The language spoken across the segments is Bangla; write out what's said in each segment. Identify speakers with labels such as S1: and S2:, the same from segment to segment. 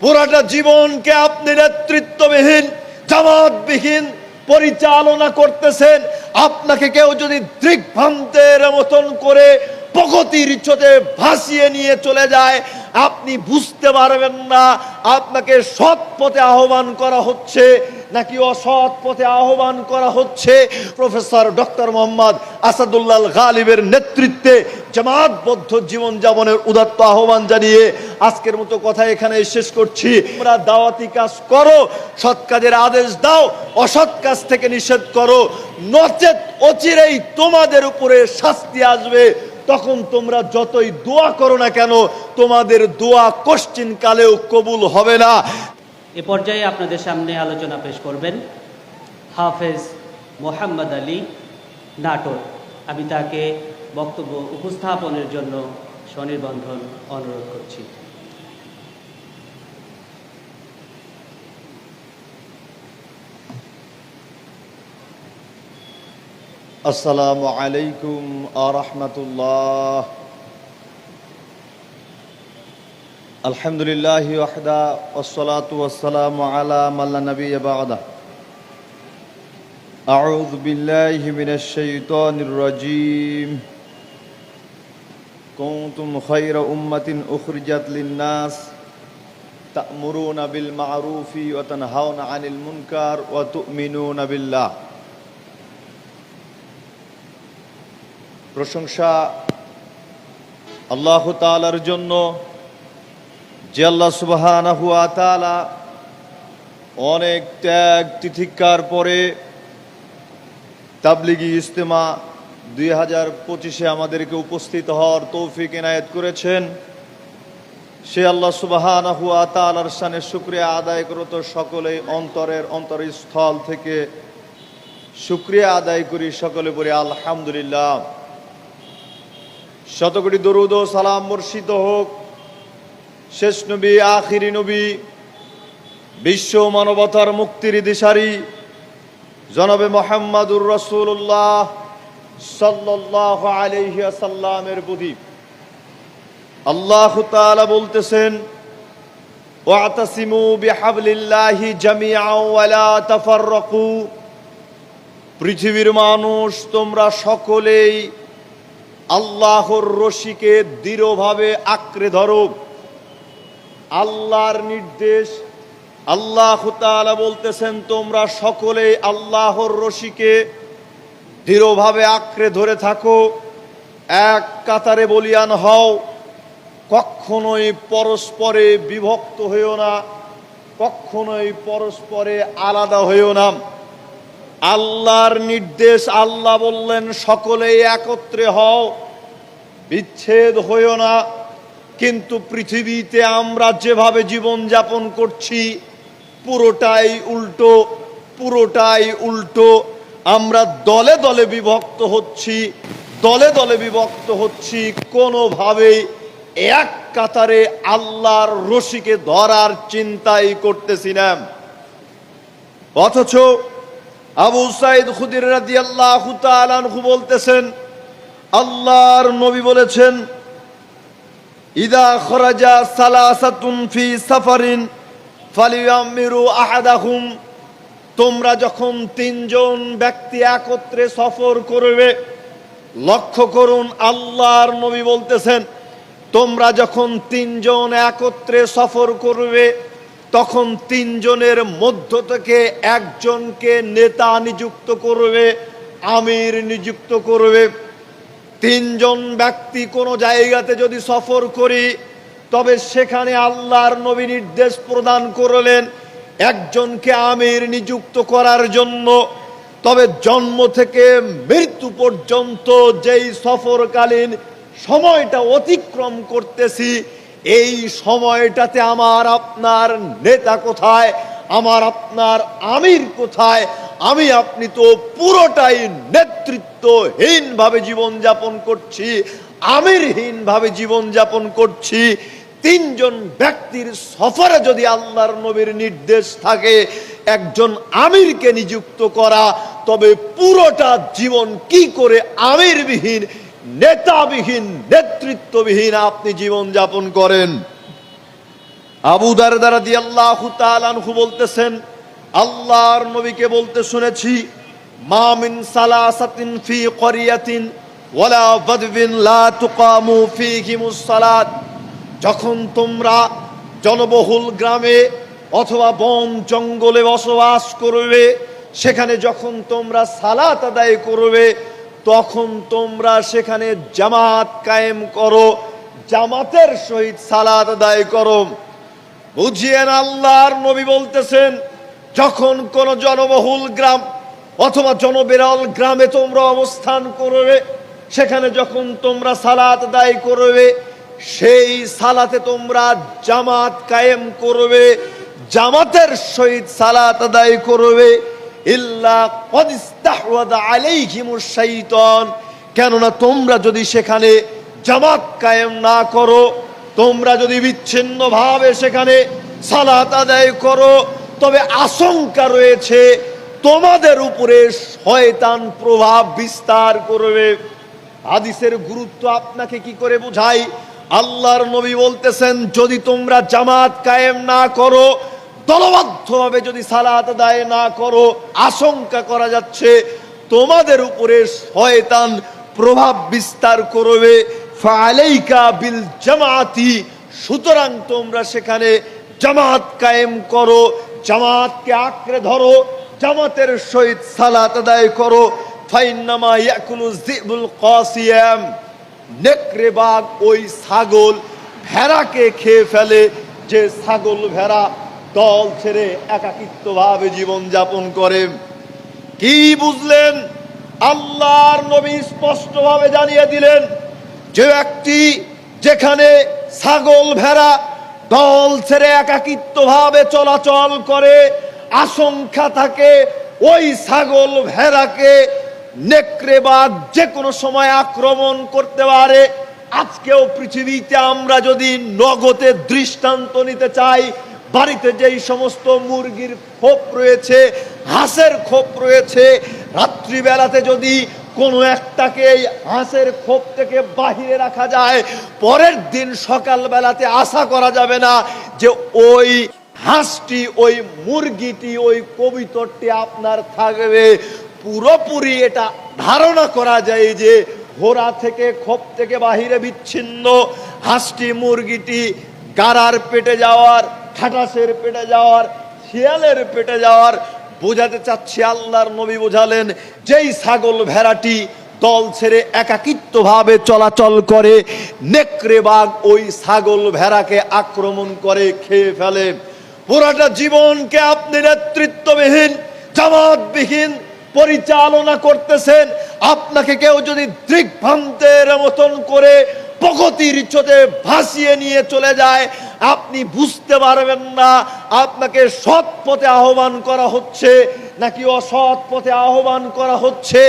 S1: পুরাটা জীবনকে আপনি নেতৃত্ববিহীন, জামাতবিহীন পরিচালনা করতেছেন। আপনাকে কেউ যদি দৃগ্ভ্রান্তের মতন করে প্রগতির চোতে ভাসিয়ে নিয়ে চলে যায়, আপনি বুঝতে পারবেন না। আপনাকে সৎ পথে আহ্বান করা হচ্ছে। নাকি অসৎ পথে আহ্বান করা হচ্ছে? প্রফেসর ডক্টর মোহাম্মদ আসাদুল্লাহ গালিবের নেতৃত্বে জামাতবদ্ধ জীবন যাপনের উদাত্ত আহ্বান জানিয়ে আজকের মতো কথা এখানে শেষ করছি। তোমরা দাওয়াতি কাজ করো, সৎ কাজের আদেশ দাও, অসৎ কাজ থেকে নিষেধ করো, নচেত অচিরেই তোমাদের উপরে শাস্তি আসবে। তখন তোমরা যতই দোয়া করো না কেন, তোমাদের দোয়া কোশ্চিন কালেও কবুল হবে না।
S2: এ পর্যায়ে আপনাদের সামনে আলোচনা পেশ করবেন হাফেজ মোহাম্মদ আলী নাটোর। আমি তাকে বক্তব্য উপস্থাপনের জন্য স্বনির্বন্ধন অনুরোধ করছি।
S1: আসসালামু আলাইকুম আরহামতুল্লাহ আলহামদুলিল্লাহ ওয়াহদা والصلاة والسلام على من لا نبي بعده أعوذ بالله من الشيطان الرجيم كنتم خير أمة أخرجت للناس تأمرون بالمعروف وتنهون عن المنكر وتؤمنون بالله প্রশংসা আল্লাহ তালার জন্য যে আল্লাহ সুবাহানাহু তাআলা অনেক ত্যাগ তিথিকার পরে তাবলিগি ইজতেমা দুই হাজার পঁচিশে আমাদেরকে উপস্থিত হওয়ার তৌফিক এনায়েত করেছেন। সে আল্লাহ সুবাহানাহু তাআলার সানে শুক্রিয়া আদায় করত সকলে অন্তরের অন্তরস্থল থেকে। শুক্রিয়া আদায় করি সকলে বলি আলহামদুলিল্লাহ। শতকোটি দরুদ ও সালাম বর্ষিত হোক। শেষ নবী, আখিরি নবী, বিশ্ব মানবতার মুক্তির দিশারি, জনবে মোহাম্মদুর রসুল্লাহ সাল্লাহ আলহিয়াসাল্লামের প্রতি। আল্লাহ তাআলা বলতেছেন পৃথিবীর মানুষ, তোমরা সকলেই আল্লাহর রশিকে দৃঢ়ভাবে আঁকড়ে ধরো। আল্লাহর নির্দেশ, আল্লাহ তাআলা বলতেছেন, তোমরা সকলেই আল্লাহর রশিকে দৃঢ়ভাবে আঁকড়ে ধরে থাকো। এক কাতারে বলিয়ান হও, কখনোই পরস্পরে বিভক্ত হইও না, কখনোই পরস্পরে আলাদা হইও না। আল্লাহর নির্দেশ, আল্লাহ বললেন, সকলেই একত্রে হও, বিচ্ছেদ হইও না। কিন্তু পৃথিবীতে আমরা যেভাবে জীবন যাপন করছি, পুরোটাই উল্টো পুরোটাই উল্টো। আমরা দলে দলে বিভক্ত হচ্ছি, দলে দলে বিভক্ত হচ্ছি কোনোভাবেই এক কাতারে আল্লাহর রশিকে ধরার চিন্তাই করতেছি না। অথচ আবু সাইদ খুদির তাআলা আনহু বলতেছেন, আল্লাহর নবী বলেছেন ইদা খরাজা সালাসাতুন ফি সাফারিন ফালিয়ামিরু আহাদাহুম তোমরা যখন তিনজন ব্যক্তি একত্রে সফর করবে, লক্ষ্য করুন আল্লাহর নবী বলতেছেন, তোমরা যখন তিনজন একত্রে সফর করবে, তখন তিনজনের মধ্য থেকে একজনকে নেতা নিযুক্ত করবে, আমির নিযুক্ত করবে। তিনজন ব্যক্তি কোনো জায়গাতে যদি সফর করি, তবে সেখানে আল্লাহর নবী নির্দেশ প্রদান করলেন একজনকে আমির নিযুক্ত করার জন্য। তবে জন্ম থেকে মৃত্যু পর্যন্ত যেই সফরকালীন সময়টা অতিক্রম করতেছি, এই সময়টাতে আমার আপনার নেতা কোথায়? আমার আপনার আমির কোথায়? আমি আপনি তো পুরোটাই নেতৃত্বহীন ভাবে জীবন যাপন করছি আমিরহীন ভাবে জীবন যাপন করছি। তিনজন ব্যক্তির সফরে যদি আল্লাহর নবীর নির্দেশ থাকে, একজন আমিরকে নিযুক্ত করা, তবে পুরোটা জীবন কি করে আমিরবিহীন, নেতাবিহীন, নেতৃত্ববিহীন আপনি জীবন যাপন করেন? আবু দারদারা দিয়ে আল্লাহ বলতেছেন আল্লাহর নবীকে বলতে শুনেছি মামিন সালাসাতিন ফি করিয়াতিন ওয়ালা বাদবিন লা তুকামু ফীহিমুস সালাত। যখন তোমরা জনবহুল গ্রামে অথবা বন জঙ্গলে বসবাস করবে, সেখানে যখন তোমরা সালাত আদায় করবে, তখন তোমরা সেখানে জামাত কায়েম করো, জামাতের সহিত সালাত আদায় করো। বুঝিয়েন আল্লাহর নবী বলতেছেন যখন কোন জনবহুল গ্রাম অথবা জনবিরল গ্রামে তোমরা অবস্থান করবে, সেখানে যখন তোমরা সালাত দায় করবে, সেই সালাতে তোমরা জামাত কায়েম করবে, জামাতের সহিত সালাত আদায় করবে। ইল্লা আলাইহিমুশ কেননা তোমরা যদি সেখানে জামাত কায়েম না করো, তোমরা যদি বিচ্ছিন্ন ভাবে সেখানে সালাত আদায় করো তবে আশঙ্কা রয়েছে, তোমাদের উপরে শয়তান প্রভাব বিস্তার করবে। হাদিসের গুরুত্ব আপনাকে কি করে বোঝাই? আল্লাহর নবী বলতেছেন, যদি তোমরা জামাত কায়েম না করো, দলবদ্ধভাবে যদি সালাত আদায় না করো, আশঙ্কা করা যাচ্ছে, তোমাদের উপরে শয়তান প্রভাব বিস্তার করবে। ফালাইকা বিল জামাতি, সুতরাং তোমরা সেখানে জামাত কায়েম করো। জামাতকে আঁকড়ে ধরো, জামাতের সহিত সালাত আদায় করো। ফাইন্নামা ইয়াকুলু যিবুল কাসিয়াম। নেকড়ে বাঘ ওই ছাগল ভেড়াকে খেয়ে ফেলে, যে ছাগল ভেড়া দল ছেড়ে একাকিত্বভাবে জীবন যাপন করে। কি বুঝলেন? আল্লাহর নবী স্পষ্টভাবে জানিয়ে দিলেন যে ব্যক্তি যেখানে ছাগল, ভেড়া দল ছেড়ে একাকিত্বভাবে চলাচল করে, আশঙ্কা থাকে ওই ছাগল ভেড়াকে নেকড়ে বা যে কোনো সময় আক্রমণ করতে পারে। আজকেও পৃথিবীতে আমরা যদি নগদের দৃষ্টান্ত নিতে চাই, বাড়িতে যেই সমস্ত মুরগির খোপ রয়েছে, হাঁসের খোপ রয়েছে, রাত্রিবেলাতে যদি কোনো একটাকে এই হাঁসের খোপ থেকে বাহিরে রাখা যায়। পরের দিন সকালবেলাতে আশা করা যাবে না যে ওই হাঁসটি, ওই মুরগিটি, ওই কবিতরটি আপনার থাকবে। পুরোপুরি এটা ধারণা করা যায় যে ঘোড়া থেকে খোপ থেকে বাহিরে বিচ্ছিন্ন হাঁসটি, মুরগিটি গাড়ার পেটে যাওয়ার খাটাসের পেটে যাওয়ার, শিয়ালের পেটে যাওয়ার বোঝাতে চাচ্ছি আল্লাহর নবী বোঝালেন, যেই ছাগল ভেড়াটি দল ছেড়ে একাকিত্বভাবে চলাচল করে, নেকড়ে বাঘ ওই ছাগল ভেড়াকে আক্রমণ করে, খেয়ে ফেলে। পুরাটা জীবনকে আপনি নেতৃত্ববিহীন, জামাতবিহীন পরিচালনা করতেছেন। আপনাকে কেউ যদি দিগ্ভ্রান্তের মতন করে প্রগতির চোতে ভাসিয়ে নিয়ে চলে যায়। আপনি বুঝতে পারবেন না, আপনাকে সৎ পথে আহ্বান করা হচ্ছে, নাকি অসৎ পথে আহ্বান করা হচ্ছে।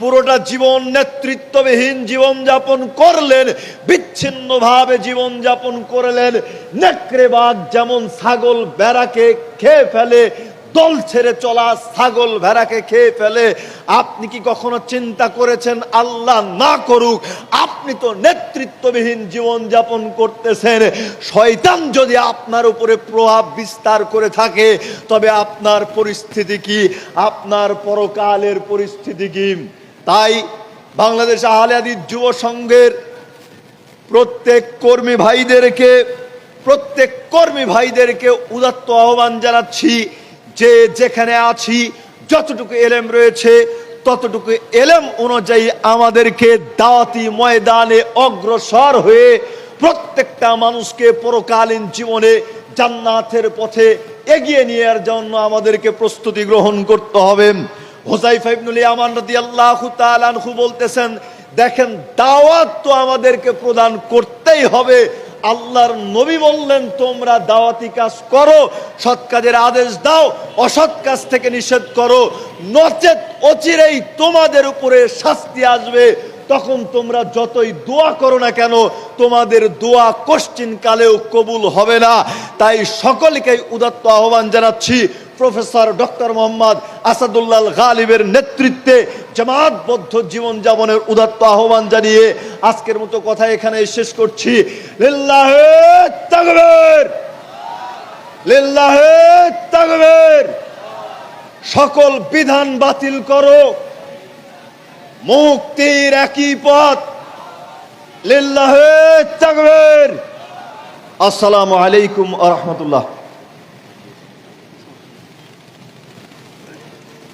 S1: পুরোটা জীবন নেতৃত্ববিহীন জীবন যাপন করলেন, বিচ্ছিন্নভাবে জীবন যাপন করলেন। নেকড়ে বাঘ যেমন ছাগল বেড়াকে খেয়ে ফেলে দল ছেড়ে চলা ছাগল ভেড়াকে খেয়ে ফেলে। আপনি কি কখনো চিন্তা করেছেন, আল্লাহ না করুক, আপনি তো নেতৃত্ববিহীন জীবন যাপন করতেছেন। শয়তান যদি আপনার উপরে প্রভাব বিস্তার করে থাকে, তবে আপনার পরিস্থিতি কি? আপনার পরকালের পরিস্থিতি কি? তাই বাংলাদেশ আহলে হাদিস যুব সংঘের প্রত্যেক কর্মী ভাইদেরকে, প্রত্যেক কর্মী ভাইদেরকে উদাত্ত আহ্বান জানাচ্ছি। যে যেখানে আছি, যতটুকু এলেম রয়েছে, ততটুকু এলেম অনুযায়ী আমাদেরকে দাওয়াতি ময়দানে অগ্রসর হয়ে প্রত্যেকটা মানুষকে পরকালীন জীবনে জান্নাতের পথে এগিয়ে নেওয়ার জন্য আমাদেরকে প্রস্তুতি গ্রহণ করতে হবে। আনহু বলতেছেন, দেখেন, দাওয়াত তো আমাদেরকে প্রদান করতেই হবে। আল্লাহর নবী বললেন, তোমরা দাওয়াতি কাজ করো, সৎ কাজের আদেশ দাও, অসৎ কাজ থেকে নিষেধ করো। নচেত অচিরেই তোমাদের উপরে শাস্তি আসবে। তখন তোমরা যতই দোয়া করো না কেন, তোমাদের দোয়া কোশ্চিন কালেও কবুল হবে না। তাই সকলকে উদাত্ত আহ্বান জানাচ্ছি প্রফেসর ডক্টর মোহাম্মদ আসাদুল্লাহ গালিবের নেতৃত্বে জামাতবদ্ধ জীবন যাপনের উদাত্ত আহ্বান জানিয়ে আজকের মতো কথা এখানে শেষ করছি। সকল বিধান বাতিল করো। মুক্তির একই পথ। লিল্লাহে তাকবীর! আসসালামু আলাইকুম রহমতুল্লাহ।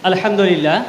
S2: আলহামদুলিল্লাহ।